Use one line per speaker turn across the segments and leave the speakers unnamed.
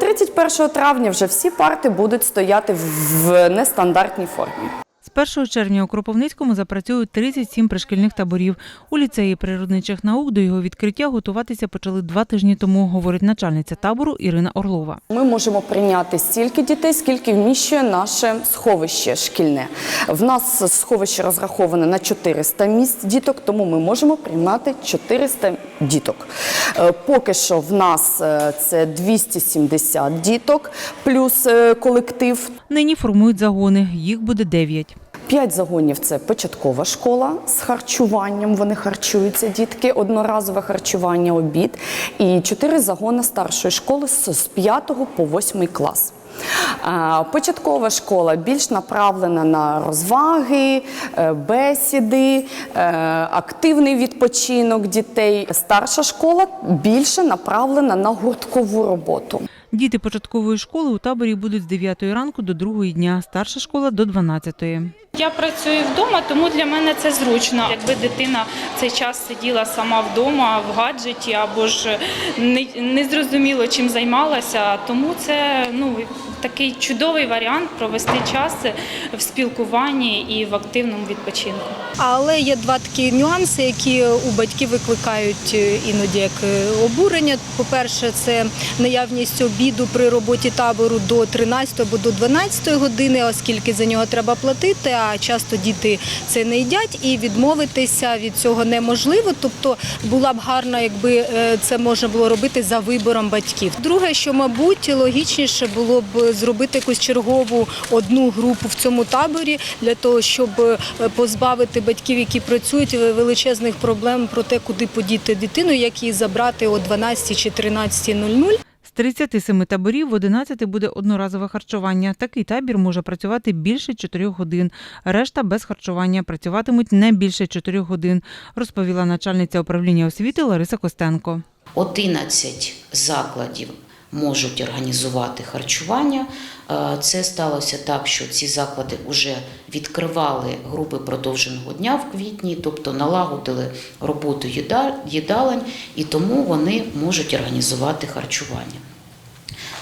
31 травня вже всі парти будуть стояти в нестандартній формі.
З 1 червня у Кропивницькому запрацюють 37 пришкільних таборів. У ліцеї природничих наук до його відкриття готуватися почали два тижні тому, говорить начальниця табору Ірина Орлова.
Ми можемо прийняти стільки дітей, скільки вміщує наше сховище шкільне. В нас сховище розраховане на 400 місць діток, тому ми можемо приймати 400 діток. Е, Поки що в нас е, це 270 діток плюс е, колектив.
Нині формують загони. Їх буде 9.
П'ять загонів це початкова школа з харчуванням. Вони харчуються дітки, одноразове харчування, обід. І чотири загони старшої школи з 5 по 8 клас. Початкова школа більш направлена на розваги, е, бесіди, е, активний відпочинок дітей. Старша школа більше направлена на гурткову роботу.
Діти початкової школи у таборі будуть з 9 ранку до 2 дня, старша школа до 12.
Я працюю вдома, тому для мене це зручно. Якби дитина цей час сиділа сама вдома в гаджеті або ж не, не зрозуміло чим займалася, тому це ну такий чудовий варіант провести час в спілкуванні і в активному відпочинку.
Але є два такі нюанси, які у батьків викликають е, іноді як е, обурення. По-перше, це наявність обіду при роботі табору до 13 або до 12 години, оскільки за нього треба платити. А часто діти це не їдять, і відмовитися від цього неможливо. Тобто була б гарна, якби е, це можна було робити за вибором батьків. Друге, що мабуть логічніше було б зробити якусь чергову одну групу в цьому таборі для того, щоб е, позбавити батьків, які працюють величезних проблем про те, куди подіти дитину, як її забрати о 12 чи 13.00.
З 37 таборів в 11 буде одноразове харчування. Такий табір може працювати більше 4 годин. Решта без харчування працюватимуть не більше 4 годин, розповіла начальниця управління освіти Лариса Костенко.
11 закладів можуть організувати харчування. Е, Це сталося так, що ці заклади вже відкривали групи продовженого дня в квітні, тобто налагодили роботу їда- їдалень, і тому вони можуть організувати харчування.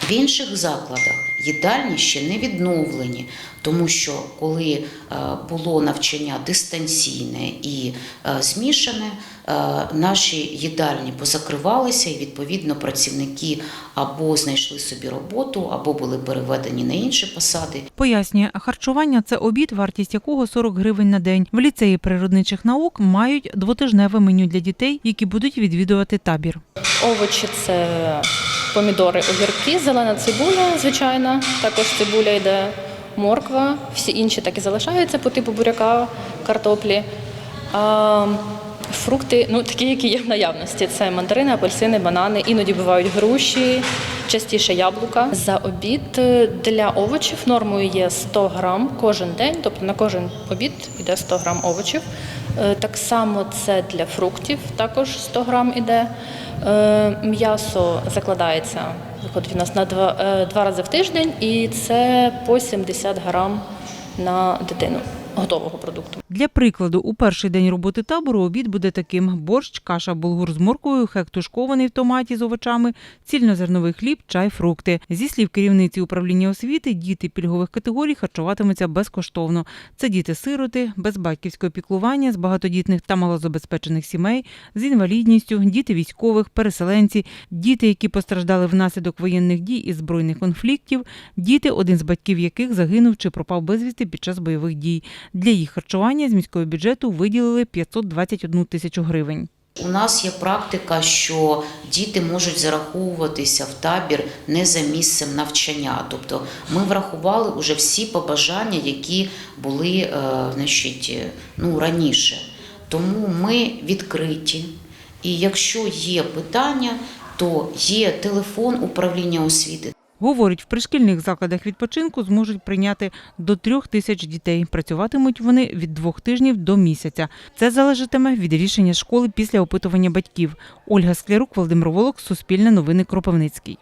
В інших закладах їдальні ще не відновлені, тому що коли е, було навчання дистанційне і е, змішане, е, наші їдальні позакривалися, і відповідно працівники або знайшли собі роботу, або були переведені на інші посади.
Пояснює, харчування це обід, вартість якого 40 гривень на день. В ліцеї природничих наук мають двотижневе меню для дітей, які будуть відвідувати табір.
Овочі це помідори, огірки, зелена цибуля, звичайна. Також цибуля йде морква. Всі інші так і залишаються по типу буряка, картоплі. А, фрукти, ну такі, які є в наявності. Це мандарини, апельсини, банани. Іноді бувають груші, частіше яблука. За обід е, для овочів нормою є 100 грам кожен день, тобто на кожен обід йде 100 грам овочів. Е, Так само це для фруктів, також 100 грам іде. Е, М'ясо закладається, виходить у нас на два, два рази в тиждень, і це по 70 грам на дитину готового продукту.
Для прикладу, у перший день роботи табору обід буде таким: борщ, каша, булгур з морквою, хек тушкований в томаті з овочами, цільнозерновий хліб, чай, фрукти. Зі слів керівниці управління освіти, діти пільгових категорій харчуватимуться безкоштовно. Це діти-сироти, без батьківського піклування, з багатодітних та малозабезпечених сімей, з інвалідністю, діти військових, переселенці, діти, які постраждали внаслідок воєнних дій і збройних конфліктів, діти, один з батьків яких загинув чи пропав безвісти під час бойових дій. Для їх харчування з міського бюджету виділили 521 тисячу гривень.
У нас є практика, що діти можуть зараховуватися в табір не за місцем навчання. Тобто ми врахували вже всі побажання, які були е, значить, е, ну, раніше. Тому ми відкриті. І якщо є питання, то є телефон управління освіти.
Говорить, в пришкільних закладах відпочинку зможуть прийняти до трьох тисяч дітей. Працюватимуть вони від двох тижнів до місяця. Це залежатиме від рішення школи після опитування батьків. Ольга Склярук, Володимир Волок, Суспільне новини Кропивницький.